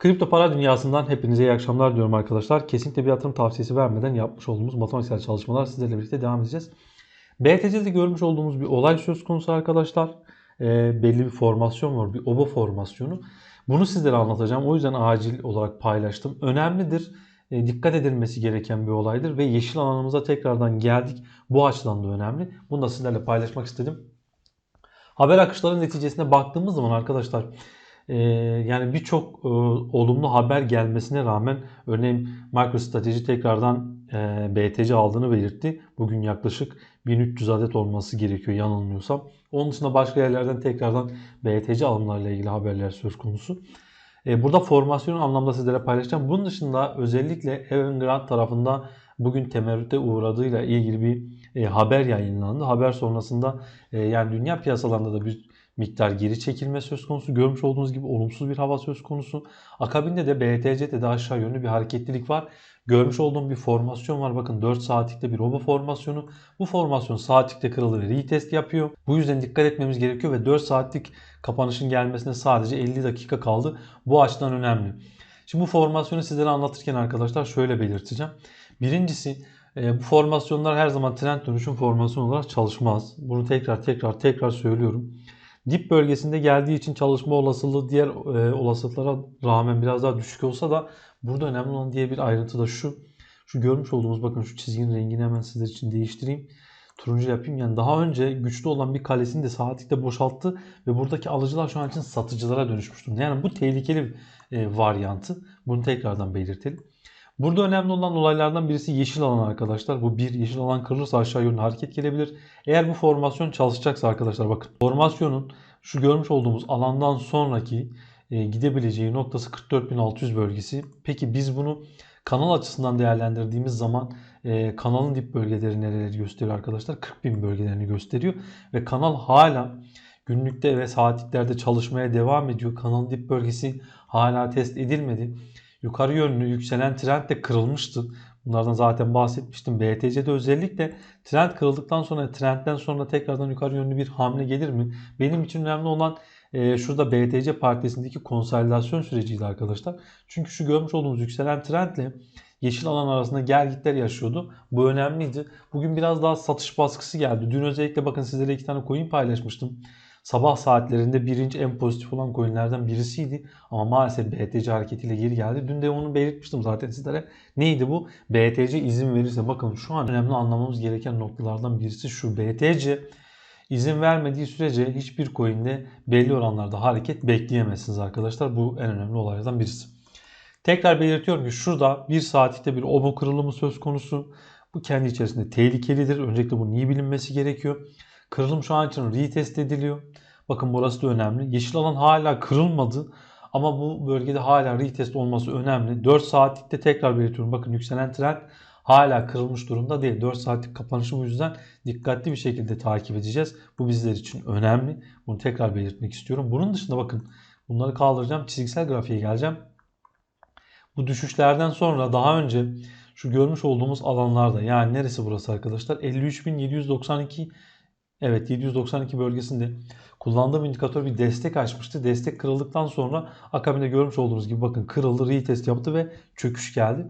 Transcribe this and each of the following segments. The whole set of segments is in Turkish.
Kripto para dünyasından hepinize iyi akşamlar diyorum arkadaşlar. Kesinlikle bir yatırım tavsiyesi vermeden yapmış olduğumuz matematiksel çalışmalar sizlerle birlikte devam edeceğiz. BTC'de görmüş olduğumuz bir olay söz konusu arkadaşlar. Ee, belli bir formasyon var, bir oba formasyonu. Bunu sizlere anlatacağım. O yüzden acil olarak paylaştım. Önemlidir. E, dikkat edilmesi gereken bir olaydır ve yeşil alanımıza tekrardan geldik. Bu açıdan da önemli. Bunu da sizlerle paylaşmak istedim. Haber akışları neticesine baktığımız zaman arkadaşlar e, yani birçok e, olumlu haber gelmesine rağmen örneğin MicroStrateji tekrardan e, BTC aldığını belirtti. Bugün yaklaşık 1300 adet olması gerekiyor yanılmıyorsam. Onun dışında başka yerlerden tekrardan BTC alımlarıyla ilgili haberler söz konusu. E, burada formasyonun anlamda sizlere paylaşacağım. Bunun dışında özellikle Evergrande tarafında bugün temerrüte uğradığıyla ilgili bir haber yayınlandı. Haber sonrasında yani dünya piyasalarında da bir miktar geri çekilme söz konusu. Görmüş olduğunuz gibi olumsuz bir hava söz konusu. Akabinde de BTC'de de aşağı yönlü bir hareketlilik var. Görmüş olduğum bir formasyon var. Bakın 4 saatlikte bir robo formasyonu. Bu formasyon saatlikte kırıldı ve retest yapıyor. Bu yüzden dikkat etmemiz gerekiyor ve 4 saatlik kapanışın gelmesine sadece 50 dakika kaldı. Bu açıdan önemli. Şimdi bu formasyonu sizlere anlatırken arkadaşlar şöyle belirteceğim. Birincisi e, bu formasyonlar her zaman trend dönüşüm formasyonu olarak çalışmaz. Bunu tekrar tekrar tekrar söylüyorum. Dip bölgesinde geldiği için çalışma olasılığı diğer e, olasılıklara rağmen biraz daha düşük olsa da burada önemli olan diye bir ayrıntı da şu. Şu görmüş olduğumuz bakın şu çizginin rengini hemen sizler için değiştireyim. Turuncu yapayım. Yani daha önce güçlü olan bir kalesini de saatlikte boşalttı ve buradaki alıcılar şu an için satıcılara dönüşmüş durumda. Yani bu tehlikeli e, varyantı. Bunu tekrardan belirtelim. Burada önemli olan olaylardan birisi yeşil alan arkadaşlar. Bu bir yeşil alan kırılırsa aşağı yönlü hareket gelebilir. Eğer bu formasyon çalışacaksa arkadaşlar bakın formasyonun şu görmüş olduğumuz alandan sonraki e, gidebileceği noktası 44.600 bölgesi. Peki biz bunu kanal açısından değerlendirdiğimiz zaman e, kanalın dip bölgeleri nereleri gösteriyor arkadaşlar? 40.000 bölgelerini gösteriyor. Ve kanal hala günlükte ve saatliklerde çalışmaya devam ediyor. Kanalın dip bölgesi hala test edilmedi. Yukarı yönlü yükselen trend de kırılmıştı. Bunlardan zaten bahsetmiştim. BTC'de özellikle trend kırıldıktan sonra trendten sonra tekrardan yukarı yönlü bir hamle gelir mi? Benim için önemli olan e, şurada BTC partisindeki konsolidasyon süreciydi arkadaşlar. Çünkü şu görmüş olduğumuz yükselen trendle yeşil alan arasında gel gitler yaşıyordu. Bu önemliydi. Bugün biraz daha satış baskısı geldi. Dün özellikle bakın sizlere iki tane coin paylaşmıştım sabah saatlerinde birinci en pozitif olan coinlerden birisiydi. Ama maalesef BTC hareketiyle geri geldi. Dün de onu belirtmiştim zaten sizlere. Neydi bu? BTC izin verirse bakın şu an önemli anlamamız gereken noktalardan birisi şu. BTC izin vermediği sürece hiçbir coin'de belli oranlarda hareket bekleyemezsiniz arkadaşlar. Bu en önemli olaylardan birisi. Tekrar belirtiyorum ki şurada bir saatlikte bir obo kırılımı söz konusu. Bu kendi içerisinde tehlikelidir. Öncelikle bunun iyi bilinmesi gerekiyor. Kırılım şu an için retest ediliyor. Bakın burası da önemli. Yeşil alan hala kırılmadı. Ama bu bölgede hala retest olması önemli. 4 saatlikte tekrar belirtiyorum. Bakın yükselen trend hala kırılmış durumda değil. 4 saatlik kapanışı bu yüzden dikkatli bir şekilde takip edeceğiz. Bu bizler için önemli. Bunu tekrar belirtmek istiyorum. Bunun dışında bakın bunları kaldıracağım. Çizgisel grafiğe geleceğim. Bu düşüşlerden sonra daha önce şu görmüş olduğumuz alanlarda yani neresi burası arkadaşlar? 53.792 Evet 792 bölgesinde kullandığım indikatör bir destek açmıştı. Destek kırıldıktan sonra akabinde görmüş olduğunuz gibi bakın kırıldı, retest yaptı ve çöküş geldi.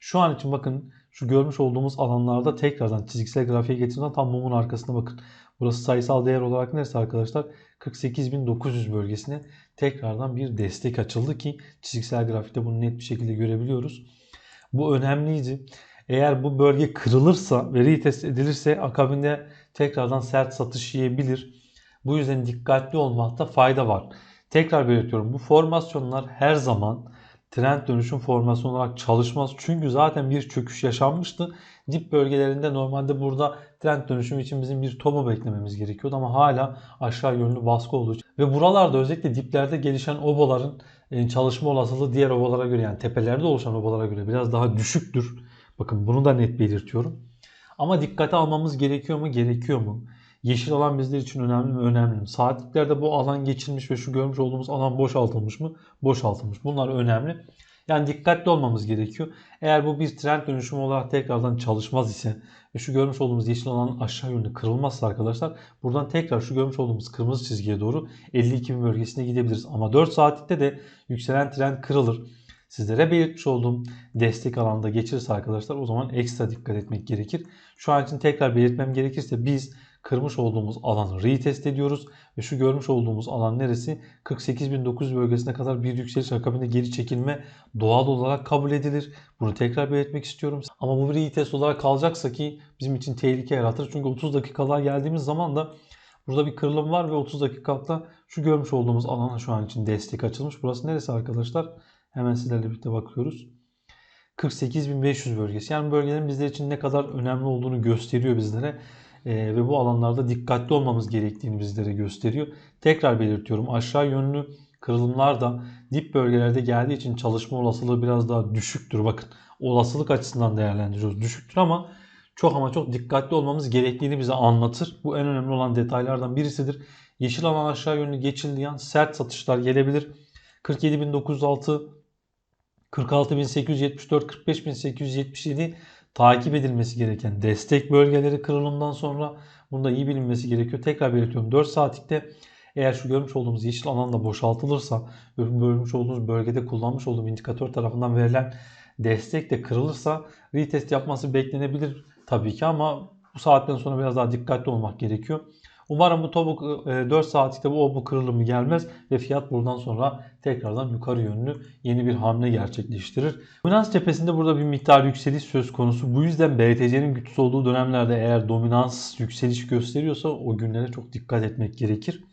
Şu an için bakın şu görmüş olduğumuz alanlarda tekrardan çizgisel grafiğe getirdiğinde tam mumun arkasına bakın. Burası sayısal değer olarak neresi arkadaşlar? 48.900 bölgesine tekrardan bir destek açıldı ki çizgisel grafikte bunu net bir şekilde görebiliyoruz. Bu önemliydi. Eğer bu bölge kırılırsa ve retest edilirse akabinde tekrardan sert satış yiyebilir. Bu yüzden dikkatli olmakta fayda var. Tekrar belirtiyorum bu formasyonlar her zaman trend dönüşüm formasyonu olarak çalışmaz. Çünkü zaten bir çöküş yaşanmıştı. Dip bölgelerinde normalde burada trend dönüşüm için bizim bir tomo beklememiz gerekiyordu ama hala aşağı yönlü baskı olduğu. Ve buralarda özellikle diplerde gelişen obaların e, çalışma olasılığı diğer obalara göre yani tepelerde oluşan obalara göre biraz daha düşüktür. Bakın bunu da net belirtiyorum. Ama dikkate almamız gerekiyor mu? Gerekiyor mu? Yeşil alan bizler için önemli mi? Önemli mi? Saatliklerde bu alan geçilmiş ve şu görmüş olduğumuz alan boşaltılmış mı? Boşaltılmış. Bunlar önemli. Yani dikkatli olmamız gerekiyor. Eğer bu bir trend dönüşümü olarak tekrardan çalışmaz ise ve şu görmüş olduğumuz yeşil alanın aşağı yönlü kırılmazsa arkadaşlar buradan tekrar şu görmüş olduğumuz kırmızı çizgiye doğru 52.000 bölgesine gidebiliriz. Ama 4 saatlikte de yükselen trend kırılır. Sizlere belirtmiş olduğum destek alanda geçirse arkadaşlar o zaman ekstra dikkat etmek gerekir. Şu an için tekrar belirtmem gerekirse biz kırmış olduğumuz alanı retest ediyoruz ve şu görmüş olduğumuz alan neresi? 48.900 bölgesine kadar bir yükseliş akabinde geri çekilme doğal olarak kabul edilir. Bunu tekrar belirtmek istiyorum. Ama bu bir retest olarak kalacaksa ki bizim için tehlike yaratır. Çünkü 30 dakikalar geldiğimiz zaman da burada bir kırılım var ve 30 dakikalıkta şu görmüş olduğumuz alana şu an için destek açılmış. Burası neresi arkadaşlar? Hemen sizlerle birlikte bakıyoruz. 48.500 bölgesi. Yani bölgelerin bizler için ne kadar önemli olduğunu gösteriyor bizlere. Ee, ve bu alanlarda dikkatli olmamız gerektiğini bizlere gösteriyor. Tekrar belirtiyorum aşağı yönlü kırılımlar da dip bölgelerde geldiği için çalışma olasılığı biraz daha düşüktür. Bakın olasılık açısından değerlendiriyoruz. Düşüktür ama çok ama çok dikkatli olmamız gerektiğini bize anlatır. Bu en önemli olan detaylardan birisidir. Yeşil alan aşağı yönlü geçildiği an sert satışlar gelebilir. 47.906 46.874 45.877 takip edilmesi gereken destek bölgeleri kırılımdan sonra bunda iyi bilinmesi gerekiyor. Tekrar belirtiyorum 4 saatlikte eğer şu görmüş olduğumuz yeşil alanda boşaltılırsa görmüş olduğumuz bölgede kullanmış olduğum indikatör tarafından verilen destek de kırılırsa retest yapması beklenebilir tabii ki ama bu saatten sonra biraz daha dikkatli olmak gerekiyor. Umarım bu topuk 4 saatlikte bu, bu kırılımı gelmez ve fiyat buradan sonra tekrardan yukarı yönlü yeni bir hamle gerçekleştirir. Dominans cephesinde burada bir miktar yükseliş söz konusu. Bu yüzden BTC'nin güçsüz olduğu dönemlerde eğer dominans yükseliş gösteriyorsa o günlere çok dikkat etmek gerekir.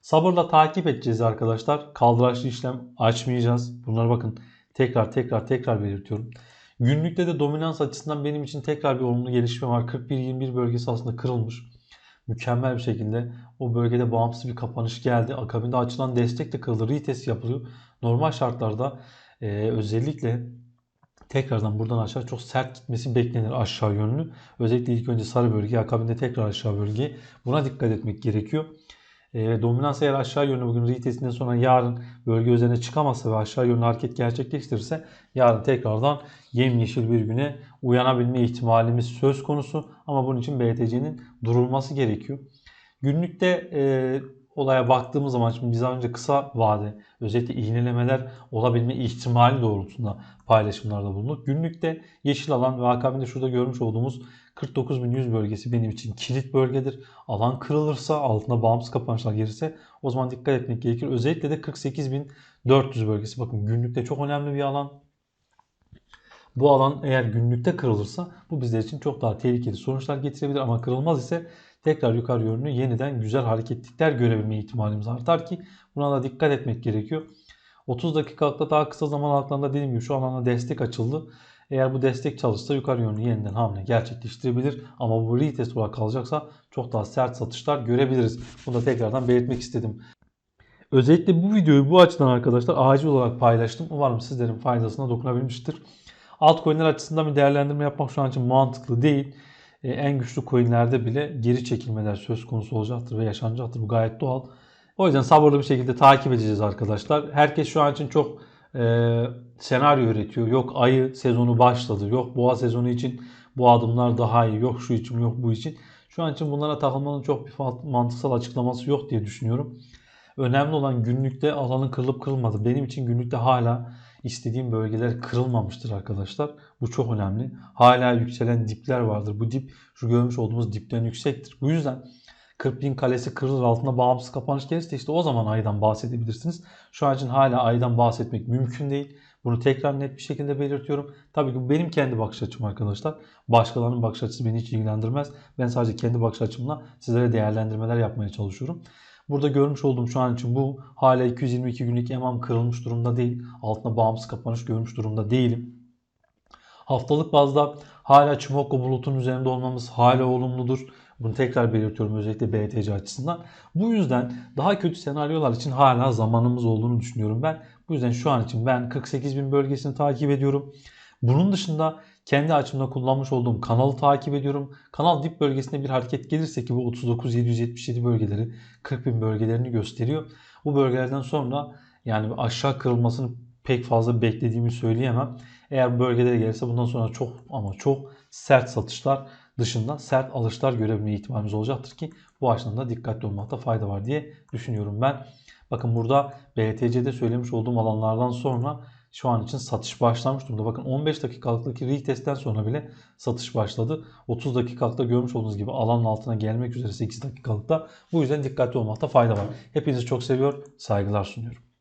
Sabırla takip edeceğiz arkadaşlar. Kaldıraçlı işlem açmayacağız. Bunlara bakın tekrar tekrar tekrar belirtiyorum. Günlükte de dominans açısından benim için tekrar bir olumlu gelişme var. 41-21 bölgesi aslında kırılmış mükemmel bir şekilde o bölgede bağımsız bir kapanış geldi. Akabinde açılan destek de kırıldı. Retest yapılıyor. Normal şartlarda e, özellikle tekrardan buradan aşağı çok sert gitmesi beklenir aşağı yönlü. Özellikle ilk önce sarı bölge akabinde tekrar aşağı bölge. Buna dikkat etmek gerekiyor. E, dominans eğer aşağı yönlü bugün retestinden sonra yarın bölge üzerine çıkamazsa ve aşağı yönlü hareket gerçekleştirirse yarın tekrardan yemyeşil bir güne uyanabilme ihtimalimiz söz konusu. Ama bunun için BTC'nin durulması gerekiyor. Günlükte e, olaya baktığımız zaman şimdi biz önce kısa vade özellikle iğnelemeler olabilme ihtimali doğrultusunda paylaşımlarda bulunduk. Günlükte yeşil alan ve akabinde şurada görmüş olduğumuz 49.100 bölgesi benim için kilit bölgedir. Alan kırılırsa altına bağımsız kapanışlar gelirse o zaman dikkat etmek gerekir. Özellikle de 48.400 bölgesi bakın günlükte çok önemli bir alan. Bu alan eğer günlükte kırılırsa bu bizler için çok daha tehlikeli sonuçlar getirebilir ama kırılmaz ise tekrar yukarı yönlü yeniden güzel hareketlikler görebilme ihtimalimiz artar ki buna da dikkat etmek gerekiyor. 30 dakikalıkta daha kısa zaman aralıklarında dediğim gibi şu alana destek açıldı. Eğer bu destek çalışsa yukarı yönlü yeniden hamle gerçekleştirebilir. Ama bu retest olarak kalacaksa çok daha sert satışlar görebiliriz. Bunu da tekrardan belirtmek istedim. Özellikle bu videoyu bu açıdan arkadaşlar acil olarak paylaştım. Umarım sizlerin faydasına dokunabilmiştir. Altcoin'ler açısından bir değerlendirme yapmak şu an için mantıklı değil. Ee, en güçlü coin'lerde bile geri çekilmeler söz konusu olacaktır ve yaşanacaktır. Bu gayet doğal. O yüzden sabırlı bir şekilde takip edeceğiz arkadaşlar. Herkes şu an için çok e, senaryo üretiyor. Yok ayı sezonu başladı. Yok boğa sezonu için bu adımlar daha iyi. Yok şu için yok bu için. Şu an için bunlara takılmanın çok bir mantıksal açıklaması yok diye düşünüyorum. Önemli olan günlükte alanın kırılıp kırılmadı. Benim için günlükte hala istediğim bölgeler kırılmamıştır arkadaşlar. Bu çok önemli. Hala yükselen dipler vardır. Bu dip şu görmüş olduğumuz dipten yüksektir. Bu yüzden 40 bin kalesi kırılır altında bağımsız kapanış gelirse işte o zaman aydan bahsedebilirsiniz. Şu an için hala aydan bahsetmek mümkün değil. Bunu tekrar net bir şekilde belirtiyorum. Tabii ki bu benim kendi bakış açım arkadaşlar. Başkalarının bakış açısı beni hiç ilgilendirmez. Ben sadece kendi bakış açımla sizlere değerlendirmeler yapmaya çalışıyorum. Burada görmüş olduğum şu an için bu hala 222 günlük emam kırılmış durumda değil. Altına bağımsız kapanış görmüş durumda değilim. Haftalık bazda hala Çimokko bulutun üzerinde olmamız hala olumludur. Bunu tekrar belirtiyorum özellikle BTC açısından. Bu yüzden daha kötü senaryolar için hala zamanımız olduğunu düşünüyorum ben. Bu yüzden şu an için ben 48 bin bölgesini takip ediyorum. Bunun dışında kendi açımda kullanmış olduğum kanalı takip ediyorum. Kanal dip bölgesinde bir hareket gelirse ki bu 39.777 bölgeleri 40 bin bölgelerini gösteriyor. Bu bölgelerden sonra yani aşağı kırılmasını pek fazla beklediğimi söyleyemem. Eğer bu bölgelere gelirse bundan sonra çok ama çok sert satışlar dışında sert alışlar görebilme ihtimalimiz olacaktır ki bu açıdan da dikkatli olmakta fayda var diye düşünüyorum ben. Bakın burada BTC'de söylemiş olduğum alanlardan sonra şu an için satış başlamış durumda. Bakın 15 dakikalıktaki retestten sonra bile satış başladı. 30 dakikalıkta görmüş olduğunuz gibi alanın altına gelmek üzere 8 dakikalıkta. Bu yüzden dikkatli olmakta fayda var. Hepinizi çok seviyor, saygılar sunuyorum.